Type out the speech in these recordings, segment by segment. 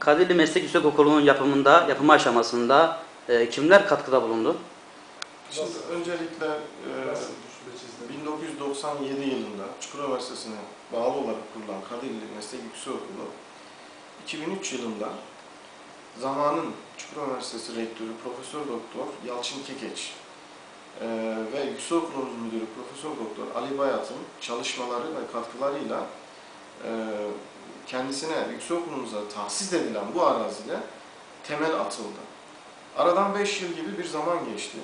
Kadirli Meslek Yüksekokulu'nun yapımında, yapımı aşamasında e, kimler katkıda bulundu? Şimdi öncelikle e, 1997 yılında Çukurova Üniversitesi'ne bağlı olarak kurulan Kadirli Meslek Yüksekokulu 2003 yılında zamanın Çukurova Üniversitesi Rektörü Profesör Doktor Yalçın Kekeç e, ve Yüksekokulumuz Müdürü Profesör Doktor Ali Bayat'ın çalışmaları ve katkılarıyla e, kendisine yüksekokulumuza tahsis edilen bu arazide temel atıldı. Aradan 5 yıl gibi bir zaman geçti.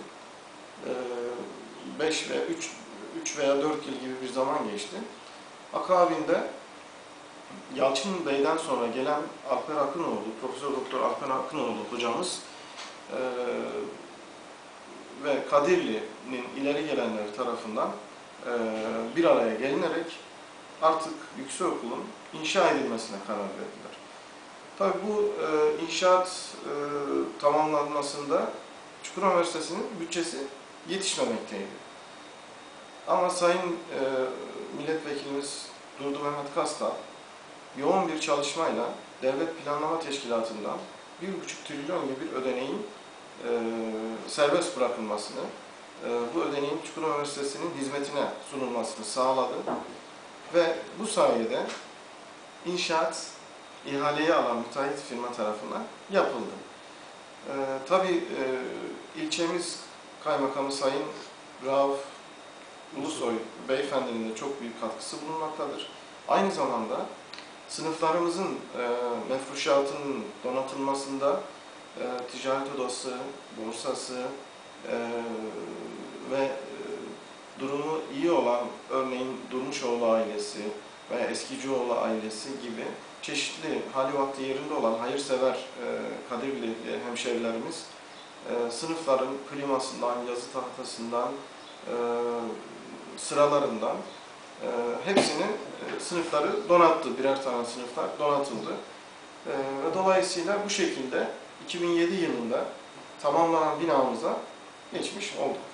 5 ve 3 3 veya 4 yıl gibi bir zaman geçti. Akabinde Yalçın Bey'den sonra gelen Alper Akınoğlu, Profesör Doktor Alper Akınoğlu hocamız eee, ve Kadirli'nin ileri gelenleri tarafından eee, bir araya gelinerek artık yüksekokulun inşa edilmesine karar verdiler. Tabii bu eee, inşaat eee, tamamlanmasında Çukurova Üniversitesi'nin bütçesi yetişmemekteydi. Ama Sayın e, Milletvekilimiz Durdu Mehmet Kasta yoğun bir çalışmayla Devlet Planlama Teşkilatı'ndan 1,5 trilyon gibi bir ödeneğin e, serbest bırakılmasını, e, bu ödeneğin Çukurova Üniversitesi'nin hizmetine sunulmasını sağladı. Ve bu sayede inşaat ihaleyi alan müteahhit firma tarafından yapıldı. Ee, tabii e, ilçemiz kaymakamı Sayın Rauf Ulusoy beyefendinin de çok büyük katkısı bulunmaktadır. Aynı zamanda sınıflarımızın e, mefruşatının donatılmasında e, ticaret odası, borsası e, ve e, durumu iyi olan örneğin Durmuşoğlu ailesi veya Eskicioğlu ailesi gibi çeşitli hali vakti yerinde olan hayırsever e, Kadirli e, hemşerilerimiz e, sınıfların klimasından, yazı tahtasından, e, sıralarından e, hepsinin e, sınıfları donattı. Birer tane sınıflar donatıldı. E, ve dolayısıyla bu şekilde 2007 yılında tamamlanan binamıza geçmiş olduk.